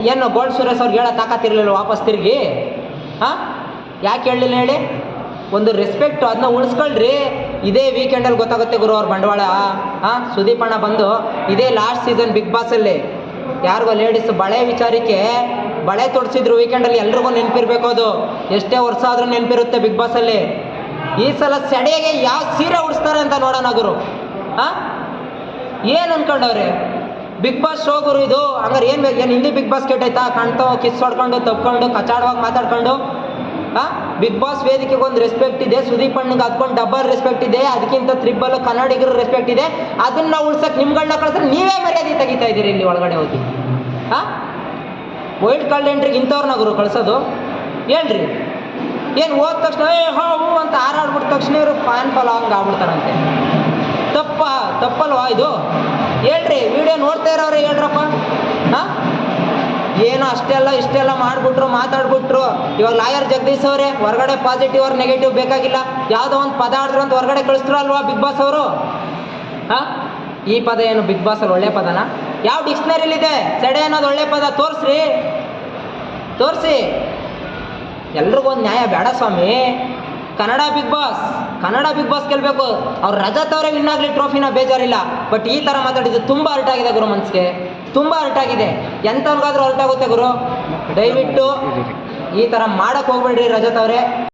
ಏನು ಗೋಲ್ಡ್ ಸುರೇಶ್ ಅವ್ರಿಗೆ ಹೇಳೋ ತಾಕತ್ತಿರಲಿಲ್ಲ ವಾಪಸ್ ತಿರುಗಿ? ಹಾಂ? ಯಾಕೆ ಹೇಳಲಿಲ್ಲ ಹೇಳಿ? ಒಂದು ರೆಸ್ಪೆಕ್ಟ್ ಅದನ್ನ ಉಳಿಸ್ಕೊಳ್ರಿ. ಇದೇ ವೀಕೆಂಡಲ್ಲಿ ಗೊತ್ತಾಗುತ್ತೆ ಗುರು ಅವ್ರ ಬಂಡವಾಳ. ಹಾಂ? ಸುದೀಪ್ ಅಣ್ಣ ಬಂದು ಇದೇ ಲಾಸ್ಟ್ ಸೀಸನ್ ಬಿಗ್ ಬಾಸಲ್ಲಿ ಯಾರಿಗೋ ಲೇಡೀಸ್ ಬಳೆ ವಿಚಾರಕ್ಕೆ ಬಳೆ ತೊಡಿಸಿದ್ರು ವೀಕೆಂಡಲ್ಲಿ ಎಲ್ರಿಗೂ ನೆನಪಿರ್ಬೇಕು ಅದು. ಎಷ್ಟೇ ವರ್ಷ ಆದರೂ ನೆನಪಿರುತ್ತೆ ಬಿಗ್ ಬಾಸಲ್ಲಿ ಈ ಸಲ ಸೆಡೆಗೆ ಯಾವ ಸೀರೆ ಉಡಿಸ್ತಾರೆ ಅಂತ ನೋಡೋಣ ಗುರು. ಹಾಂ? ಏನು ಅನ್ಕೊಂಡವ್ರೆ? ಬಿಗ್ ಬಾಸ್ ಶೋ ಗುರು ಇದು. ಹಂಗಾರೆ ಏನು ಬೇಕು? ಏನು ಹಿಂದಿ ಬಿಗ್ ಬಾಸ್ ಕೆಟ್ಟೈತಾ ಕಾಣ್ತೋ ಕಿಸ್ ಹೊಡ್ಕೊಂಡು, ತಪ್ಕೊಂಡು, ಕಚಾಡವಾಗಿ ಮಾತಾಡ್ಕೊಂಡು? ಹಾಂ? ಬಿಗ್ ಬಾಸ್ ವೇದಿಕೆಗೆ ಒಂದು ರೆಸ್ಪೆಕ್ಟ್ ಇದೆ. ಸುದೀಪ್ ಅಣ್ಣಗೆ ಅದಕ್ಕೊಂದು ಡಬಲ್ ರೆಸ್ಪೆಕ್ಟ್ ಇದೆ. ಅದಕ್ಕಿಂತ ತ್ರಿಬಲ್ ಕನ್ನಡಿಗರು ರೆಸ್ಪೆಕ್ಟ್ ಇದೆ. ಅದನ್ನ ಉಳ್ಸಕ್ಕೆ ನಿಮ್ಗಳನ್ನ ಕಳ್ಸಿದ್ರೆ ನೀವೇ ಮರ್ಯಾದೆ ತೆಗಿತಾ ಇದ್ದೀರಿ ಇಲ್ಲಿ ಒಳಗಡೆ ಹೋಗಿ. ಹಾಂ? ವೈಲ್ಡ್ ಕಾರ್ಡ್ ಇಂಥವ್ರನ್ನ ಗುರು ಕಳ್ಸೋದು. ಹೇಳ್ರಿ ಏನು ಹೋದ ತಕ್ಷಣ, ಏ ಹೋ ಅಂತ ಹಾರಾಡ್ಬಿಟ್ಟ ತಕ್ಷಣ ಇವರು ಫ್ಯಾನ್ ಫಾಲೋ ಹಂಗೆ ಆಗ್ಬಿಡ್ತಾರಂತೆ ತಪ್ಪಲ್ವಾ ಇದು? ಹೇಳ್ರಿ, ವಿಡಿಯೋ ನೋಡ್ತಾ ಇರೋರು ಹೇಳ್ರಪ್ಪ. ಹಾಂ? ಏನು ಅಷ್ಟೆಲ್ಲ ಇಷ್ಟೆಲ್ಲ ಮಾಡಿಬಿಟ್ರು, ಮಾತಾಡ್ಬಿಟ್ರು. ಇವಾಗ ಲಾಯರ್ ಜಗದೀಶ್ ಅವರೇ, ಹೊರಗಡೆ ಪಾಸಿಟಿವ್ ಅವ್ರ ನೆಗೆಟಿವ್ ಬೇಕಾಗಿಲ್ಲ. ಯಾವುದೋ ಒಂದು ಪದ ಆಡಿದ್ರು ಅಂತ ಹೊರಗಡೆ ಕಳಿಸ್ರು ಅಲ್ವಾ ಬಿಗ್ ಬಾಸ್ ಅವರು? ಹಾಂ? ಈ ಪದ ಏನು ಬಿಗ್ ಅಲ್ಲಿ ಒಳ್ಳೆ ಪದನಾ? ಯಾವ ಡಿಕ್ಷನರಿಲಿದೆ ಸೆಡೆ ಅನ್ನೋದು ಒಳ್ಳೆ ಪದ, ತೋರಿಸ್ರಿ. ತೋರಿಸಿ. ಎಲ್ರಿಗೂ ಒಂದು ನ್ಯಾಯ ಬೇಡ ಸ್ವಾಮಿ. Kannada Bigg Boss, Kannada Bigg Boss ಗೆಲ್ಬೇಕು ಅವ್ರು ರಜತ್ ಅವರೇ ವಿನ್ ಆಗಲಿ ಟ್ರೋಫಿನ ಬೇಜಾರಿಲ್ಲ. ಬಟ್ ಈ ಥರ ಮಾತಾಡಿದ್ದು ತುಂಬ ಅರ್ಟಾಗಿದೆ ಗುರು ಮನ್ಸಿಗೆ. ತುಂಬ ಅರ್ಟಾಗಿದೆ. ಎಂಥವ್ರಿಗಾದ್ರೂ ಅರ್ಟಾಗುತ್ತೆ ಗುರು? ದಯವಿಟ್ಟು ಈ ಥರ ಮಾಡಕ್ ಹೋಗ್ಬೇಡ್ರಿ ರಜತ್ ಅವರೇ.